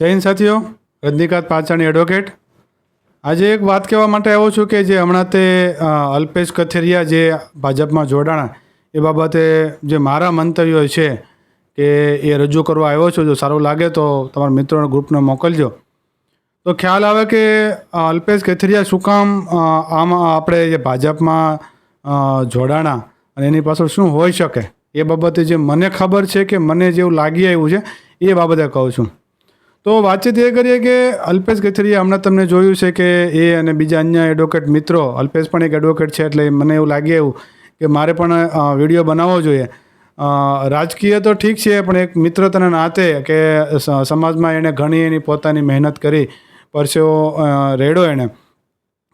જય હિન્દ સાથીઓ, રજનીકાંત પાછાણી એડવોકેટ આજે એક વાત કહેવા માટે આવ્યો છું કે જે હમણાં તે અલ્પેશ કથેરિયા જે ભાજપમાં જોડાણા, એ બાબતે જે મારા મંતવ્યો છે કે એ રજૂ કરવા આવ્યો છું, જો સારું લાગે તો તમારા મિત્રોના ગ્રુપને મોકલજો. તો ખ્યાલ આવે કે અલ્પેશ કથેરિયા શું કામ આમ આપણે જે ભાજપમાં જોડાણા અને એની પાછળ શું હોઈ શકે? એ બાબતે જે મને ખબર છે કે મને જેવું લાગી આવ્યું છે, એ બાબતે કહું છું. તો વાતચીત એ કરીએ કે અલ્પેશ કથિરિયા હમણાં તમને જોયું છે કે એ અને બીજા અન્ય એડવોકેટ મિત્રો, અલ્પેશ પણ એક એડવોકેટ છે એટલે મને એવું લાગે એવું કે મારે પણ વીડિયો બનાવવો જોઈએ. રાજકીય તો ઠીક છે, પણ એક મિત્રતાના નાતે કે સમાજમાં એણે ઘણી એની પોતાની મહેનત કરી, પરસેવો રેડો એણે.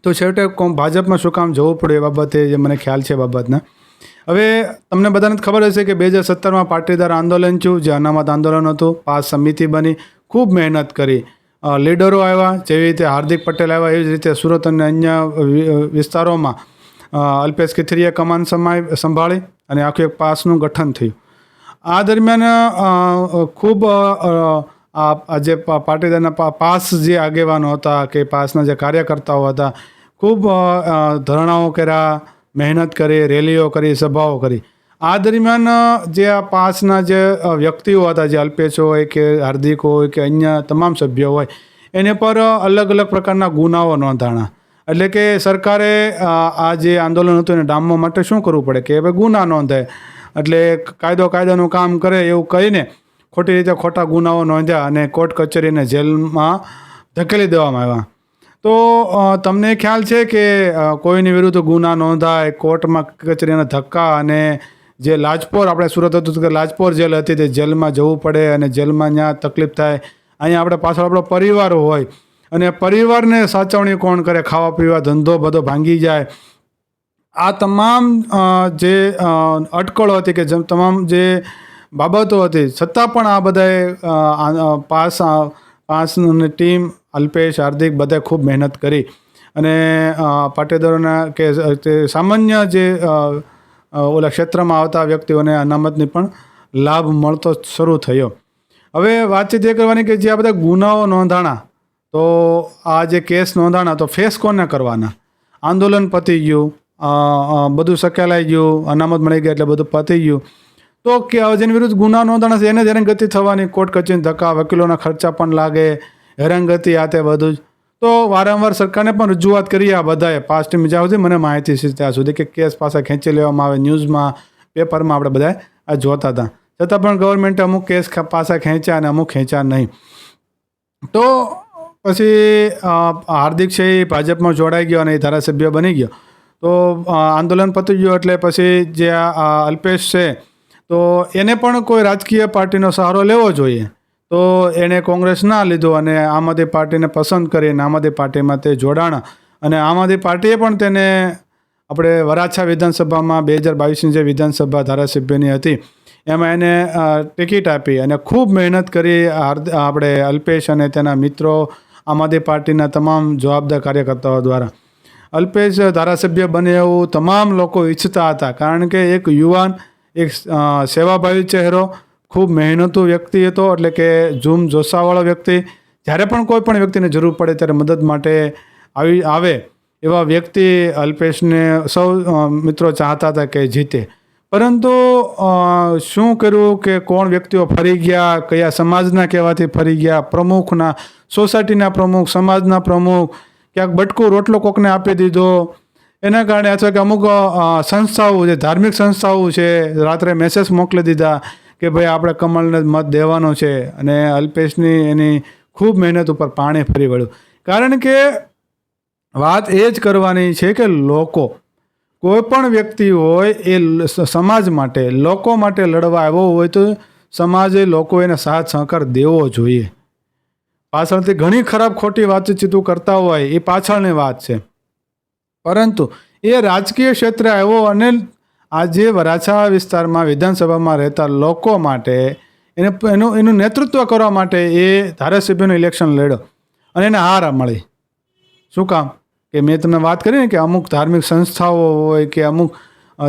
તો છેવટે કોમ ભાજપમાં શું કામ જવું પડે એ બાબતે જે મને ખ્યાલ છે બાબતના. હવે તમને બધાને ખબર હશે કે બે હજાર સત્તરમાં પાટીદાર આંદોલન થયું, જે અનામત આંદોલન હતું, પાસ સમિતિ બની ખૂબ મહેનત કરી. લીડરો આવ્યા, જેવી રીતે હાર્દિક પટેલ આવ્યા, એવી જ રીતે સુરત અને અન્ય વિસ્તારોમાં અલ્પેશ કિથરીએ કમાન સમાય, સંભાળી અને આખું એક પાસનું ગઠન થયું. આ દરમિયાન ખૂબ આ જે પાટીદારના પાસ જે આગેવાનો હતા કે પાસના જે કાર્યકર્તાઓ હતા, ખૂબ ધરણાઓ કર્યા, મહેનત કરી, રેલીઓ કરી, સભાઓ કરી. આ દરમિયાન જે આ પાસના જે વ્યક્તિઓ હતા, જે અલ્પેશ હોય કે હાર્દિક હોય કે અન્ય તમામ સભ્યો હોય, એને પર અલગ અલગ પ્રકારના ગુનાઓ નોંધાણા. એટલે કે સરકારે આ જે આંદોલન હતું એને ડામવા માટે શું કરવું પડે? કે હવે ગુના નોંધાય એટલે કાયદો કાયદાનું કામ કરે એવું કહીને ખોટી રીતે ખોટા ગુનાઓ નોંધ્યા અને કોર્ટ કચેરીને જેલમાં ધકેલી દેવામાં આવ્યા. તો તમને ખ્યાલ છે કે કોઈની વિરુદ્ધ ગુના નોંધાય, કોર્ટમાં કચેરીના ધક્કા અને જે લાજપોર, આપણે સુરત હતું કે લાજપોર જેલ હતી, તે જેલમાં જવું પડે અને જેલમાં ત્યાં તકલીફ થાય. અહીંયા આપણે પાછળ આપણો પરિવાર હોય અને પરિવારને સાચવણી કોણ કરે? ખાવા પીવા, ધંધો બધો ભાંગી જાય. આ તમામ જે અટકળો હતી કે તમામ જે બાબતો હતી, છતાં પણ આ બધાએ પાસ પાસની ટીમ, અલ્પેશ, હાર્દિક બધાએ ખૂબ મહેનત કરી. અને પાટીદારોના કે સામાન્ય જે ઓલા ક્ષેત્રમાં આવતા વ્યક્તિઓને અનામતની પણ લાભ મળતો શરૂ થયો. હવે વાતચીત એ કરવાની કે જે આ બધા ગુનાઓ નોંધાણા, તો આ જે કેસ નોંધાણા, તો ફેસ કોને કરવાના? આંદોલન પતી ગયું બધું સકેલાઈ ગયું, અનામત મળી ગઈ એટલે બધું પતી ગયું. તો કે જેની વિરુદ્ધ ગુના નોંધાણા છે, એને જ હેરાનગતિ થવાની, કોર્ટ કચેરી ધક્કા, વકીલોના ખર્ચા પણ લાગે, હેરાનગતિ આ તે બધું જ. તો વારંવાર સરકારને પણ રજૂઆત કરી આ બધાએ. પાસ ટીમ જ્યાં સુધી મને માહિતી છે ત્યાં સુધી કે કેસ પાછા ખેંચી લેવામાં આવે, ન્યૂઝમાં, પેપરમાં આપણે બધાએ આ જોતા હતા. છતાં પણ ગવર્મેન્ટે અમુક કેસ પાસા ખેંચ્યા અને અમુક ખેંચ્યા નહીં. તો પછી હાર્દિક છે એ ભાજપમાં જોડાઈ ગયો અને એ ધારાસભ્ય બની ગયો. તો આંદોલન પતી ગયું એટલે પછી જે અલ્પેશ છે, તો એને પણ કોઈ રાજકીય પાર્ટીનો સહારો લેવો જોઈએ. તો એણે કોંગ્રેસ ના લીધો અને આમ આદમી પાર્ટીને પસંદ કરીને આમ આદમી પાર્ટીમાં તે જોડાણ. અને આમ આદમી પાર્ટીએ પણ તેને આપણે વરાછા વિધાનસભામાં બે હજાર બાવીસની જે વિધાનસભા ધારાસભ્યની હતી, એમાં એને ટિકિટ આપી અને ખૂબ મહેનત કરી આપણે અલ્પેશ અને તેના મિત્રો આમ આદમી પાર્ટીના તમામ જવાબદાર કાર્યકર્તાઓ દ્વારા. અલ્પેશ ધારાસભ્ય બને એવું તમામ લોકો ઈચ્છતા હતા, કારણ કે એક યુવાન, એક સેવાભાવી ચહેરો ખૂબ મહેનતુ વ્યક્તિ હતો, એટલે કે ઝૂમ જોશાવાળો વ્યક્તિ. જ્યારે પણ કોઈ પણ વ્યક્તિને જરૂર પડે ત્યારે મદદ માટે આવી, આવે એવા વ્યક્તિ અલ્પેશને સૌ મિત્રો ચાહતા હતા કે જીતે. પરંતુ શું કર્યું કે કોણ વ્યક્તિઓ ફરી ગયા, કયા સમાજના કહેવાથી ફરી ગયા, પ્રમુખના, સોસાયટીના પ્રમુખ, સમાજના પ્રમુખ, ક્યાંક બટકું રોટલો કોકને આપી દીધો. એના કારણે અથવા કે અમુક સંસ્થાઓ જે ધાર્મિક સંસ્થાઓ છે, રાત્રે મેસેજ મોકલી દીધા. કે ભાઈ આપણે કમલને મત દેવાનો છે અને અલ્પેશની એની ખૂબ મહેનત ઉપર પાણી ફરી વળ્યું. કારણ કે વાત એ જ કરવાની છે કે લોકો, કોઈ પણ વ્યક્તિ હોય એ સમાજ માટે, લોકો માટે લડવા આવ્યો હોય તો સમાજે લોકો એને સાથ સહકાર દેવો જોઈએ. પાછળથી ઘણી ખરાબ ખોટી વાતચીતો કરતા હોય એ પાછળની વાત છે. પરંતુ એ રાજકીય ક્ષેત્રે આવ્યો અને આજે વરાછા વિસ્તારમાં વિધાનસભામાં રહેતા લોકો માટે એને એનું એનું નેતૃત્વ કરવા માટે એ ધારાસભ્યનું ઇલેક્શન લડ્યો અને એને હાર મળી. શું કામ? કે મેં તમને વાત કરી ને કે અમુક ધાર્મિક સંસ્થાઓ હોય કે અમુક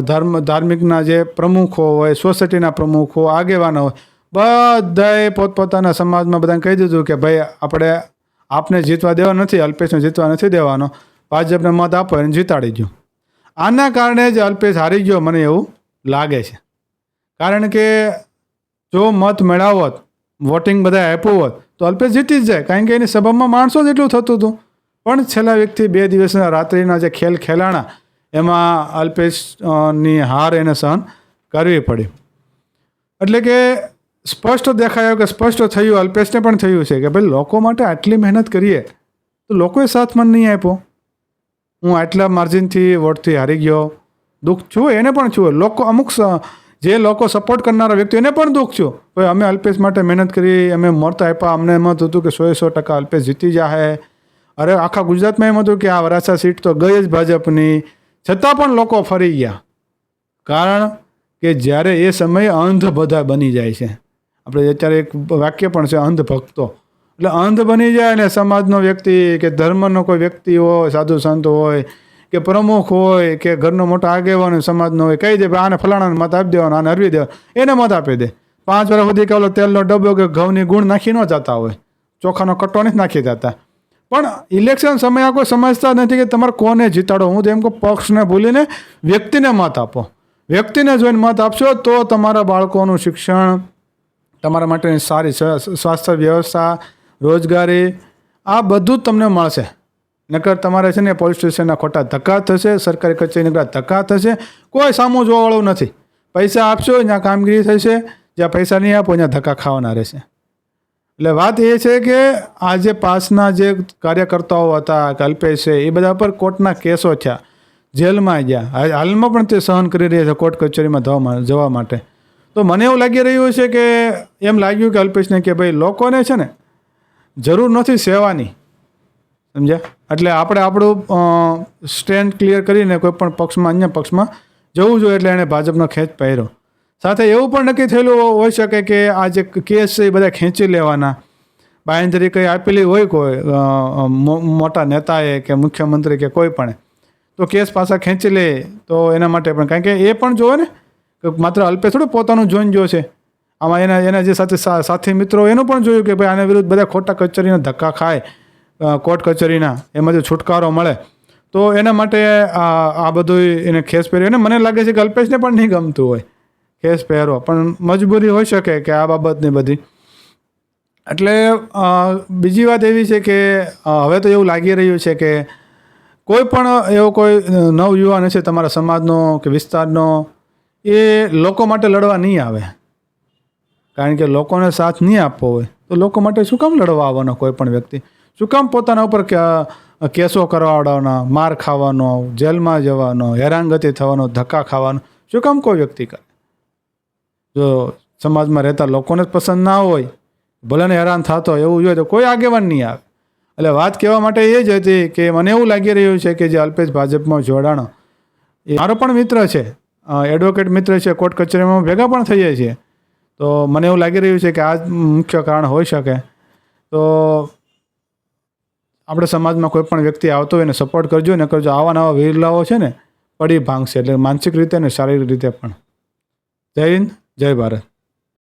ધર્મ, ધાર્મિકના જે પ્રમુખો હોય, સોસાયટીના પ્રમુખો, આગેવાનો હોય, બધાએ પોતપોતાના સમાજમાં બધાને કહી દીધું કે ભાઈ આપણે આપને જીતવા દેવા નથી, અલ્પેશને જીતવા નથી દેવાનો. ભાજપને મત આપો, એને જીતાડી ગયો આના કારણે જ અલ્પેશ હારી ગયો મને એવું લાગે છે. કારણ કે જો મત મેળાવત વોટિંગ બધા આપ્યું હોત, તો અલ્પેશ જીતી જ જાય. કારણ કે એની સભામાં માણસો જ એટલું થતું હતું. પણ છેલ્લા વ્યક્તિ બે દિવસના રાત્રિના જે ખેલ ખેલાણા, એમાં અલ્પેશની હાર એને સહન કરવી પડી. એટલે કે સ્પષ્ટ દેખાયો કે સ્પષ્ટ થયું, અલ્પેશને પણ થયું છે કે ભાઈ લોકો માટે આટલી મહેનત કરીએ, તો લોકોએ સાથ મન નહીં આપ્યો. હું આટલા માર્જિનથી વોટથી હારી ગયો. દુઃખ છું, એને પણ છું. લોકો, અમુક જે લોકો સપોર્ટ કરનારા વ્યક્તિ એને પણ દુઃખ છું. ભાઈ અમે અલ્પેશ માટે મહેનત કરી, અમે મત આપ્યા. અમને એમ હતું કે સો સો ટકા અલ્પેશ જીતી જાહે. અરે, આખા ગુજરાતમાં એમ હતું કે આ વરાછા સીટ તો ગઈ જ ભાજપની. છતાં પણ લોકો ફરી ગયા. કારણ કે જ્યારે એ સમયે અંધ બધા બની જાય છે. આપણે અત્યારે એક વાક્ય પણ છે અંધ ભક્તો એટલે અંધ બની જાય અને સમાજનો વ્યક્તિ કે ધર્મનો કોઈ વ્યક્તિ હોય, સાધુ સંત હોય, કે પ્રમુખ હોય, કે ઘરનો મોટો આગેવાનો સમાજનો હોય, કહી દે ભાઈ આને ફલાણાને મત આપી દેવાનો, આને હરવી દેવાનો, એને મત આપી દે. પાંચ વર્ષ સુધી કે ઓલો તેલનો ડબ્બો કે ઘઉંની ગુણ નાખી ન જતા હોય, ચોખાનો કટ્ટો નથી નાખી જતા. પણ ઇલેક્શન સમયે આ કોઈ સમજતા નથી કે તમારે કોને જીતાડો? હું તો એમ કહું, પક્ષને ભૂલીને વ્યક્તિને મત આપો. વ્યક્તિને જોઈને મત આપશો તો તમારા બાળકોનું શિક્ષણ, તમારા માટેની સારી સ્વ- સ્વાસ્થ્ય વ્યવસ્થા રોજગારી, આ બધું જ તમને મળશે. નકર તમારે છે ને પોલીસ સ્ટેશનના ખોટા ધક્કા થશે, સરકારી કચેરીના ખોટા ધક્કા થશે, કોઈ સામો જોવાવાળું નથી. પૈસા આપશો ત્યાં કામગીરી થશે, જ્યાં પૈસા નહીં આપો, ત્યાં ધક્કા ખાવાના રહેશે. એટલે વાત એ છે કે, આ જે પાસના જે કાર્યકર્તાઓ હતા કે અલ્પેશ છે, એ બધા પર કોર્ટના કેસો થયા. જેલમાં ગયા. હાલમાં પણ તે સહન કરી રહ્યા છે કોર્ટ કચેરીમાં જવા માટે. તો મને એવું લાગી રહ્યું છે કે, એમ લાગ્યું કે અલ્પેશને કે ભાઈ લોકોને છે ને જરૂર નથી સેવાની. સમજ્યા? એટલે આપણે આપણું સ્ટેન્ડ ક્લિયર કરીને કોઈ પણ પક્ષમાં, અન્ય પક્ષમાં જવું જોઈએ એટલે એણે ભાજપનો ખેંચ પહેર્યો. સાથે એવું પણ નક્કી થયેલું હોઈ શકે કે આ જે કેસ છે એ બધા ખેંચી લેવાના. બાંયધરી કંઈ આપેલી હોય કોઈ મોટા નેતાએ કે મુખ્યમંત્રી કે કોઈ પણ. તો કેસ પાછા ખેંચી લે. તો એના માટે પણ, કારણ કે એ પણ જોવે ને માત્ર અલ્પે થોડું પોતાનું જોઈને જોશે. આમાં એના એના જે સાથે સાથી મિત્રો એનું પણ જોયું કે ભાઈ આના વિરુદ્ધ બધા ખોટા કચેરીના ધક્કા ખાય કોર્ટ કચેરીના એમાંથી છુટકારો મળે. તો એના માટે આ બધું એને ખેસ પહેર્યો. અને મને લાગે છે કે અલ્પેશને પણ નહીં ગમતું હોય, ખેસ પહેરવો. પણ મજબૂરી હોઈ શકે કે આ બાબતની બધી. એટલે બીજી વાત એવી છે કે હવે તો એવું લાગી રહ્યું છે કે કોઈ પણ એવો કોઈ નવયુવાન હશે તમારા સમાજનો કે વિસ્તારનો, એ લોકો માટે લડવા નહીં આવે. કારણ કે લોકોને સાથ નહીં આપવો હોય, તો લોકો માટે શું કામ લડવા આવવાનો કોઈ પણ વ્યક્તિ? શું કામ પોતાના ઉપર કેસો કરવાડવાના માર ખાવાનો, જેલમાં જવાનો, હેરાનગતિ થવાનો, ધક્કા ખાવાનો, શું કામ કોઈ વ્યક્તિ કરે? જો સમાજમાં રહેતા લોકોને જ પસંદ ના હોય ભલેને હેરાન થતો હોય, એવું જોઈએ તો કોઈ આગેવાન નહીં આવે. એટલે વાત કહેવા માટે એ જ હતી કે મને એવું લાગી રહ્યું છે કે જે અલ્પેશ ભાજપમાં જોડાણો, એ મારો પણ મિત્ર છે એડવોકેટ મિત્ર છે, કોર્ટ કચેરીમાં ભેગા પણ થઈએ છીએ. તો મને એવું લાગી રહ્યું છે કે આ મુખ્ય કારણ હોઈ શકે. તો આપણે સમાજમાં કોઈ પણ વ્યક્તિ આવતો હોય એને સપોર્ટ કરજો ને કરજો આવા નવા વિરલાઓ છે ને, પડી ભાંગશે. એટલે માનસિક રીતે ને શારીરિક રીતે પણ. જય હિન્દ, જય ભારત.